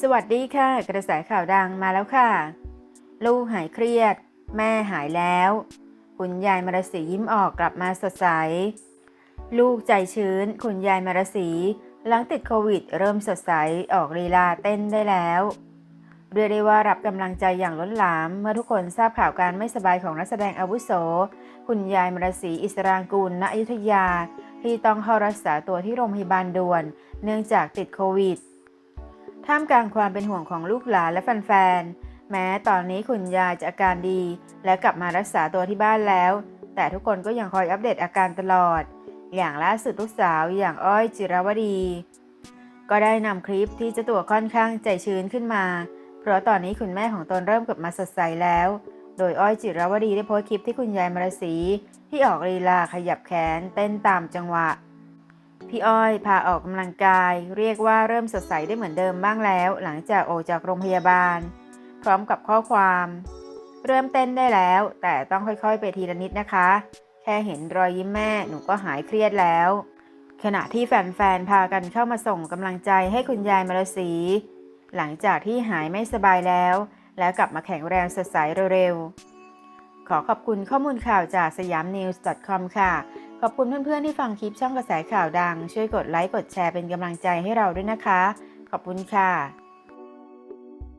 สวัสดีค่ะ กระแสข่าวดังมาแล้วค่ะ ลูกหายเครียด แม่หายแล้ว คุณยายมรสียิ้มออกกลับมาสดใส ลูกใจชื้น คุณยายมรสีหลังติดโควิด เริ่มสดใสออกลีลาเต้นได้แล้วเรียกได้ว่ารับกำลังใจอย่างล้นหลาม เมื่อทุกคนทราบข่าวการไม่สบายของนักแสดงอาวุโส คุณยายมรสีอิสรางกูลณอยุธยา ที่ต้องเข้ารักษาตัวที่โรงพยาบาลด่วน เนื่องจากติดโควิด ท่ามกลางความเป็นห่วงของลูกหลานและแฟนๆ แม้ตอนนี้คุณยายจะอาการดี และกลับมารักษาตัวที่บ้านแล้ว แต่ทุกคนก็ยังคอยอัปเดตอาการตลอด อย่างล่าสุดลูกสาวอย่างอ้อยจิรวดี ก็ได้นำคลิปที่เจ้าตัวค่อนข้างใจชื้นขึ้นมา เพราะตอนนี้คุณแม่ของตนเริ่มกลับมาสดใสแล้ว โดยอ้อยจิรวดีได้โพสต์คลิปที่คุณยายมรสีที่ออกลีลาขยับแขนเต้นตามจังหวะ พี่อ้อยพาออกกำลังกาย เรียกว่าเริ่มสดใสได้เหมือนเดิมบ้างแล้ว หลังจากออกจากโรงพยาบาล พร้อมกับข้อความ เริ่มเต้นได้แล้ว แต่ต้องค่อยๆไปทีละนิดนะคะ แค่เห็นรอยยิ้มแม่หนูก็หายเครียดแล้ว ขณะที่แฟนๆพากันเข้ามาส่งกำลังใจให้คุณยายมรสี หลังจากที่หายไม่สบายแล้ว แล้วกลับมาแข็งแรงสดใสเร็วๆขอขอบคุณข้อมูลข่าวจากสยาม news com ค่ะ ขอบคุณเพื่อนๆที่ฟังคลิปช่องกระแสข่าวดัง ช่วยกดไลค์กดแชร์เป็นกำลังใจให้เราด้วยนะคะ ขอบคุณค่ะ